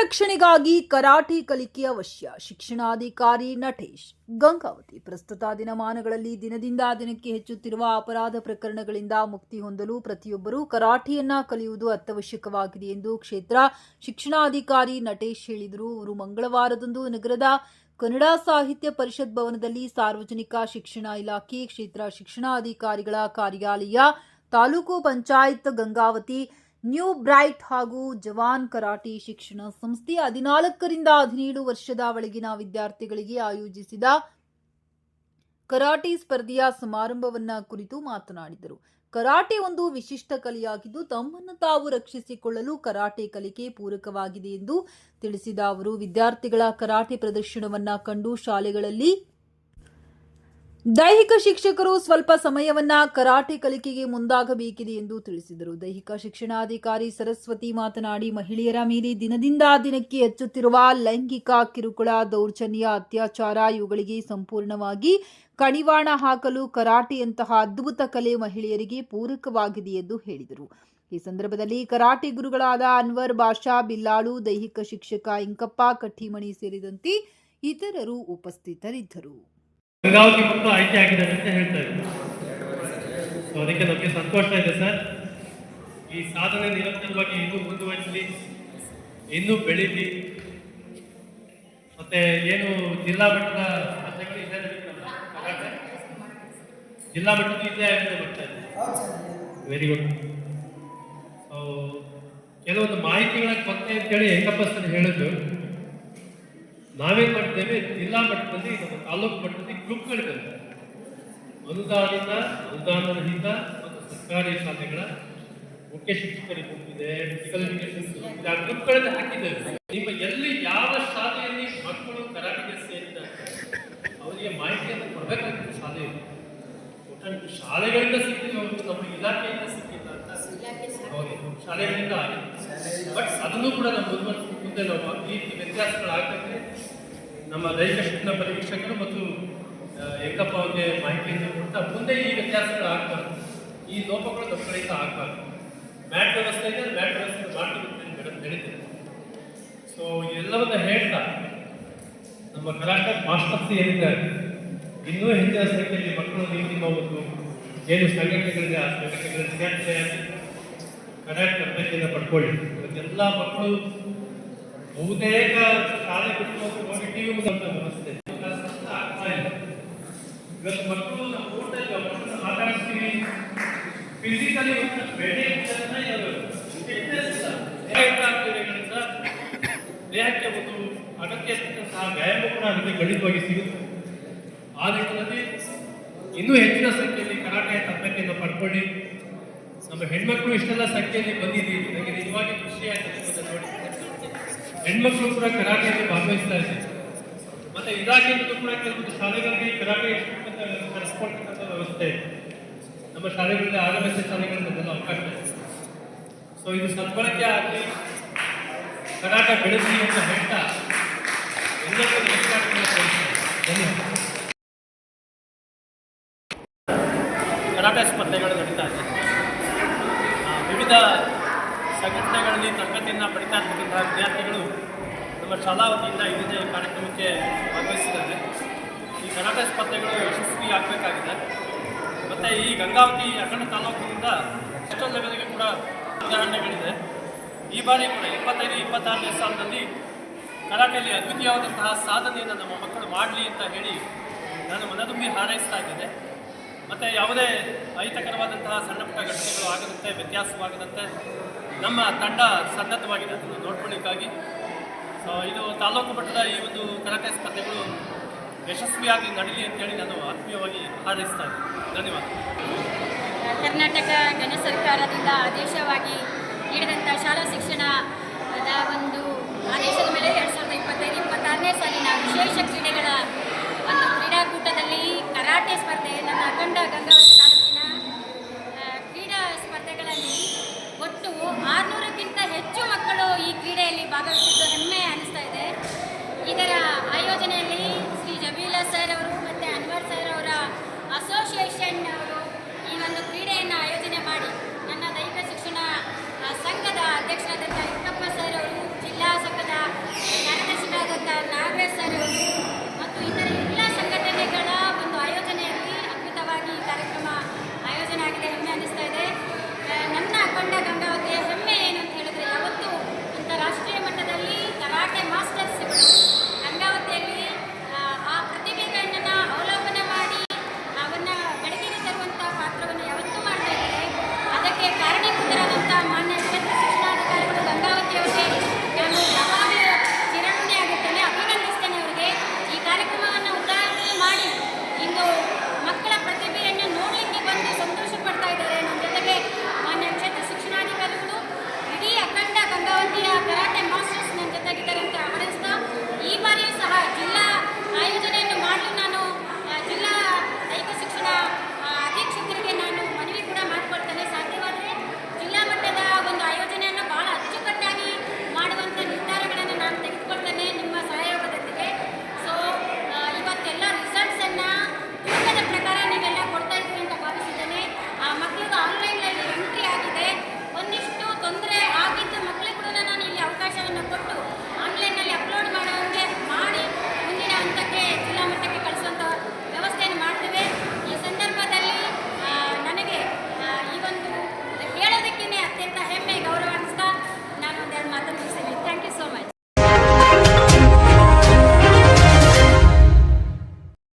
ರಕ್ಷಣೆಗಾಗಿ ಕರಾಟೆ ಕಲಿಕೆ ಅವಶ್ಯ. ಶಿಕ್ಷಣಾಧಿಕಾರಿ ನಟೇಶ್, ಗಂಗಾವತಿ. ಪ್ರಸ್ತುತ ದಿನಮಾನಗಳಲ್ಲಿ ದಿನದಿಂದ ದಿನಕ್ಕೆ ಹೆಚ್ಚುತ್ತಿರುವ ಅಪರಾಧ ಪ್ರಕರಣಗಳಿಂದ ಮುಕ್ತಿ ಹೊಂದಲು ಪ್ರತಿಯೊಬ್ಬರೂ ಕರಾಟೆಯನ್ನ ಕಲಿಯುವುದು ಅತ್ಯವಶ್ಯಕವಾಗಿದೆ ಎಂದು ಕ್ಷೇತ್ರ ಶಿಕ್ಷಣಾಧಿಕಾರಿ ನಟೇಶ್ ಹೇಳಿದರು. ಅವರು ಮಂಗಳವಾರದಂದು ನಗರದ ಕನ್ನಡ ಸಾಹಿತ್ಯ ಪರಿಷತ್ ಭವನದಲ್ಲಿ ಸಾರ್ವಜನಿಕ ಶಿಕ್ಷಣ ಇಲಾಖೆ ಕ್ಷೇತ್ರ ಶಿಕ್ಷಣಾಧಿಕಾರಿಗಳ ಕಾರ್ಯಾಲಯ, ತಾಲೂಕು ಪಂಚಾಯತ್ ಗಂಗಾವತಿ ನ್ಯೂ ಬ್ರೈಟ್ ಹಾಗೂ ಜವಾನ್ ಕರಾಟಿ ಶಿಕ್ಷಣ ಸಂಸ್ಥೆ ಹದಿನಾಲ್ಕರಿಂದ ಹದಿನೇಳು ವರ್ಷದ ಒಳಗಿನ ವಿದ್ಯಾರ್ಥಿಗಳಿಗೆ ಆಯೋಜಿಸಿದ ಕರಾಟೆ ಸ್ಪರ್ಧೆಯ ಸಮಾರಂಭವನ್ನ ಕುರಿತು ಮಾತನಾಡಿದರು. ಕರಾಟೆ ಒಂದು ವಿಶಿಷ್ಟ ಕಲೆಯಾಗಿದ್ದು, ತಮ್ಮನ್ನು ತಾವು ರಕ್ಷಿಸಿಕೊಳ್ಳಲು ಕರಾಟೆ ಕಲಿಕೆ ಪೂರಕವಾಗಿದೆ ಎಂದು ತಿಳಿಸಿದ ಅವರು, ವಿದ್ಯಾರ್ಥಿಗಳ ಕರಾಟೆ ಪ್ರದರ್ಶನವನ್ನ ಕಂಡು ಶಾಲೆಗಳಲ್ಲಿ ದೈಹಿಕ ಶಿಕ್ಷಕರು ಸ್ವಲ್ಪ ಸಮಯವನ್ನ ಕರಾಟೆ ಕಲಿಕೆಗೆ ಮುಂದಾಗಬೇಕಿದೆ ಎಂದು ತಿಳಿಸಿದರು. ದೈಹಿಕ ಶಿಕ್ಷಣಾಧಿಕಾರಿ ಸರಸ್ವತಿ ಮಾತನಾಡಿ, ಮಹಿಳೆಯರ ಮೇಲೆ ದಿನದಿಂದ ದಿನಕ್ಕೆ ಹೆಚ್ಚುತ್ತಿರುವ ಲೈಂಗಿಕ ಕಿರುಕುಳ, ದೌರ್ಜನ್ಯ, ಅತ್ಯಾಚಾರ ಇವುಗಳಿಗೆ ಸಂಪೂರ್ಣವಾಗಿ ಕಡಿವಾಣ ಹಾಕಲು ಕರಾಟೆಯಂತಹ ಅದ್ಭುತ ಕಲೆ ಮಹಿಳೆಯರಿಗೆ ಪೂರಕವಾಗಿದೆ ಎಂದು ಹೇಳಿದರು. ಈ ಸಂದರ್ಭದಲ್ಲಿ ಕರಾಟೆ ಗುರುಗಳಾದ ಅನ್ವರ್, ಬಾಷಾ, ಬಿಲ್ಲಾಳು, ದೈಹಿಕ ಶಿಕ್ಷಕ ಇಂಕಪ್ಪ ಕಟ್ಟಿಮಣಿ ಸೇರಿದಂತೆ ಇತರರು ಉಪಸ್ಥಿತರಿದ್ದರು. ಗಂಗಾವತಿ ಮಕ್ಕಳು ಆಯ್ಕೆ ಆಗಿದೆ ಅಂತ ಹೇಳ್ತಾ ಇದ್ರು. ಸೊ ಅದಕ್ಕೆ ನಮಗೆ ಸಂತೋಷ ಇದೆ ಸರ್. ಈ ಸಾಧನೆ ನಿರಂತರವಾಗಿ ಇನ್ನೂ ಮುಂದುವರಿಸಲಿ ಇನ್ನೂ ಬೆಳೀಲಿ. ಮತ್ತೆ ಏನು ಜಿಲ್ಲಾ ಮಟ್ಟದ ಇದೇ ಜಿಲ್ಲಾ ಮಟ್ಟದ ಇದೇ ಆಗಿದೆ ಬರ್ತಾ ಇದೆ. ವೆರಿ ಗುಡ್ ಕೆಲವೊಂದು ಮಾಹಿತಿಗಳ ಕೊರತೆ ಅಂತೇಳಿ ಹೆಂಗಪ್ಪ ಸರ್ ಹೇಳಿದ್ರು. ನಾವೇನ್ ಮಾಡ್ತೇವೆ, ಜಿಲ್ಲಾ ಮಟ್ಟದಲ್ಲಿ ನಮ್ಮ ತಾಲೂಕು ಮಟ್ಟದಲ್ಲಿ ಗ್ರೂಪ್ಗಳಿದ್ದಾವೆ ಅನುದಾನಿತ, ಅನುದಾನರಹಿತ ಮತ್ತು ಸರ್ಕಾರಿ ಶಾಲೆಗಳ ಮುಖ್ಯ ಶಿಕ್ಷಕರ ಗುಂಪ್ ಇದೆ ಫಿಸಿಕಲ್ ಎಜುಕೇಶನ್ ಆ ಗ್ರೂಪ್ಗಳಲ್ಲಿ ಹಾಕಿದ್ದೇವೆ. ನಿಮ್ಮ ಎಲ್ಲಿ ಯಾವ ಶಾಲೆಯಲ್ಲಿ ಮಕ್ಕಳು ಕರಾಟೆಗೆ ಸೇರಿದ್ದಾರೆ ಅವರಿಗೆ ಮಾಹಿತಿಯನ್ನು ಕೊಡಬೇಕಾಗಿತ್ತು ಶಾಲೆಯಲ್ಲಿ. ಒಟ್ಟು ಶಾಲೆಗಳಿಂದ ಸಿಕ್ಕಿಲ್ಲ ನಮ್ಮ ಇಲಾಖೆಯಿಂದ ಸಿಕ್ಕಿಲ್ಲ ಅಂತ. ಶಾಲೆಗಳಿಂದ ಆಗಿದೆ ಬಟ್ ಅದನ್ನು ಕೂಡ ನಮ್ಮ ಮುಂದೆ ನಾವು ಈ ರೀತಿ ವ್ಯತ್ಯಾಸಗಳಾಗಕ್ಕೆ ನಮ್ಮ ದೈಹಿಕ ಶಿಕ್ಷಣ ಪರೀಕ್ಷಕರು ಮತ್ತು ಆ, ಏಕಪ್ಪ ಅವರಿಗೆ ಮಾಹಿತಿಯನ್ನು ಕೊಡ್ತಾ ಮುಂದೆ ಈ ವ್ಯತ್ಯಾಸಗಳು ಆಗ್ಬಾರ್ದು. ಈ ಲೋಪಗಳು ನಮ್ಮ ಆಗ್ಬಾರ್ದು. ಮ್ಯಾಟ್ ವ್ಯವಸ್ಥೆ ಇದೆ ಮ್ಯಾಟ್ ವ್ಯವಸ್ಥೆ ಮೇಡಮ್ ಹೇಳಿದ್ದೇನೆ ಸೊ ಎಲ್ಲವನ್ನ ಹೇಳ್ತಾ ನಮ್ಮ ಕರಾಟೆ ಮಾಸ್ಟರ್ಸ್ ಏನಿದ್ದಾರೆ? ಇನ್ನೂ ಹೆಚ್ಚಿನ ಸಂಖ್ಯೆಯಲ್ಲಿ ಮಕ್ಕಳು ನೀವು ನಿಮ್ಮ ಒಂದು ಏನು ಸಂಘಟನೆಗಳಿದೆ ಆ ಸಂಘಟನೆಗಳ ಸೇರ್ಪಡೆಯಾಗಿ ಕರಾಟೆ ತರಬೇತಿಯನ್ನು ಪಡ್ಕೊಳ್ಳಿ. ಇವತ್ತೆಲ್ಲ ಮಕ್ಕಳು ಬಹುತೇಕ ಶಾಲೆ ಬಿಟ್ಟು ಹೋಗಿ ಟಿವಿ ಅಂತ ವ್ಯವಸ್ಥೆ. ಆಗ್ತಾ ಇಲ್ಲ ಇವತ್ತು ಮಕ್ಕಳು ನಾವು ನೋಡ್ತಾ ಇದ್ದೇವೆ ಮಕ್ಕಳನ್ನ ಮಾತಾಡಿಸ್ತೀವಿ ಫಿಸಿಕಲಿ ಬೇಟೆ ಕ್ರೀಡೆಗಳಿಂದ ದೇಹಕ್ಕೆ ಒಂದು ಅಗತ್ಯ ಇರ್ತಕ್ಕಂತಹ ವ್ಯಾಯಾಮ ಕೂಡ ಅದಕ್ಕೆ ಗಣಿತವಾಗಿ ಸಿಗುತ್ತೆ. ಆ ನಿಟ್ಟಿನಲ್ಲಿ ಇನ್ನೂ ಹೆಚ್ಚಿನ ಸಂಖ್ಯೆಯಲ್ಲಿ ಕರಾಟೆ ತರಬೇತಿಯನ್ನು ಪಡ್ಕೊಳ್ಳಿ. ನಮ್ಮ ಹೆಣ್ಮಕ್ಳು ಇಷ್ಟೆಲ್ಲ ಸಂಖ್ಯೆಯಲ್ಲಿ ಬಂದಿದ್ದೀವಿ. ನನಗೆ ನಿಜವಾಗಿ ಖುಷಿ ನೋಡಿ ಹೆಣ್ಮಕ್ಳು ಕೂಡ ಕರಾಟೆಯಲ್ಲಿ ಭಾಗವಹಿಸ್ತಾ ಇದ್ದಾರೆ ಮತ್ತೆ ಇಲಾಖೆಯಿಂದ ಕೂಡ ಕೆಲವೊಂದು ಶಾಲೆಗಳಿಗೆ ಕರಾಟೆ ಕರೆಸ್ಕೊಳ್ತಕ್ಕಂಥ ವ್ಯವಸ್ಥೆ ಇದೆ. ನಮ್ಮ ಶಾಲೆಗಳಲ್ಲಿ ಆಗಮಿಸ ಶಾಲೆಗಳಿಂದೆಲ್ಲ ಅವಕಾಶ ಇದೆ ಸೊ ಇದು ಸದ್ಬಳಕೆ ಆಗಲಿ ಕರಾಟ ಬೆಳೆಸಿ ಅಂತ ಹೇಳ್ತಾ ಎಲ್ಲರಿಗೂ. ಧನ್ಯವಾದ ಕರಾಟೆ ಸ್ಪರ್ಧೆಗಳು ನಡೀತಾ ಇದೆ ವಿವಿಧ ಸಂಘಟನೆಗಳಲ್ಲಿ ತರಗತಿಯನ್ನು ಪಡಿತಾ ಇರ್ತಕ್ಕಂತಹ ವಿದ್ಯಾರ್ಥಿಗಳು ನಮ್ಮ ಶಾಲಾ ವತಿಯಿಂದ ಇದೇ ಕಾರ್ಯಕ್ರಮಕ್ಕೆ ಭಾಗವಹಿಸಿದ್ದಾರೆ. ಈ ಕನ್ನಡ ಸ್ಪರ್ಧೆಗಳು ಯಶಸ್ವಿ ಆಗಬೇಕಾಗಿದೆ. ಮತ್ತು ಈ ಗಂಗಾವತಿ ಅಖಂಡ ತಾಲೂಕಿನಿಂದ ಎಷ್ಟೋ ಲೆವೆಲ್ಗೆ ಕೂಡ ಉದಾಹರಣೆಗಳಿದೆ. ಈ ಬಾರಿ ಕೂಡ ಇಪ್ಪತ್ತೈದು, ಇಪ್ಪತ್ತಾರನೇ ಸಾಲಿನಲ್ಲಿ ಕರಾಟೆಯಲ್ಲಿ ಅದ್ವಿತೀಯವಾದಂತಹ ಸಾಧನೆಯನ್ನು ನಮ್ಮ ಮಕ್ಕಳು ಮಾಡಲಿ ಅಂತ ಹೇಳಿ ನಾನು ಮನದುಂಬಿ ಹಾರೈಸ್ತಾ ಇದ್ದೇನೆ. ಮತ್ತು ಯಾವುದೇ ಅಹಿತಕರವಾದಂತಹ ಸಣ್ಣ ಪುಟ್ಟ ಘಟನೆಗಳು ಆಗದಂತೆ, ವ್ಯತ್ಯಾಸವಾಗದಂತೆ ನಮ್ಮ ತಂಡ ಸನ್ನದ್ಧವಾಗಿದೆ. ಅದನ್ನು ನೋಡ್ಕೊಳ್ಳಿಕ್ಕಾಗಿ. ಸೊ ಇದು ತಾಲೂಕು ಮಟ್ಟದ ಈ ಒಂದು ಕರಾಟೆ ಸ್ಪರ್ಧೆಗಳು ಯಶಸ್ವಿಯಾಗಿ ನಡೀಲಿ ಅಂತೇಳಿ ನಾನು ಆತ್ಮೀಯವಾಗಿ ಹಾರೈಸ್ತಾ ಇದ್ದೀನಿ. ಧನ್ಯವಾದ. ಕರ್ನಾಟಕ ಗಣ ಸರ್ಕಾರದಿಂದ ಆದೇಶವಾಗಿ ನೀಡಿದಂಥ ಶಾಲಾ ಶಿಕ್ಷಣದ ಒಂದು ಆದೇಶದ ಮೇಲೆ ಎರಡು ಸಾವಿರದ ಇಪ್ಪತ್ತೈದು, ಇಪ್ಪತ್ತಾರನೇ ಸಾಲಿನ ವಿಶೇಷ ಕ್ರೀಡೆಗಳ ಒಂದು ಕ್ರೀಡಾಕೂಟದಲ್ಲಿ ಕರಾಟೆ ಸ್ಪರ್ಧೆ ನನ್ನ ಅಖಂಡ ಗಂಗಾವತಿ ಭಾಗವಹಿಸಿದ್ದು ಹೆಮ್ಮೆ ಅನಿಸ್ತಾ ಇದೆ. ಇದರ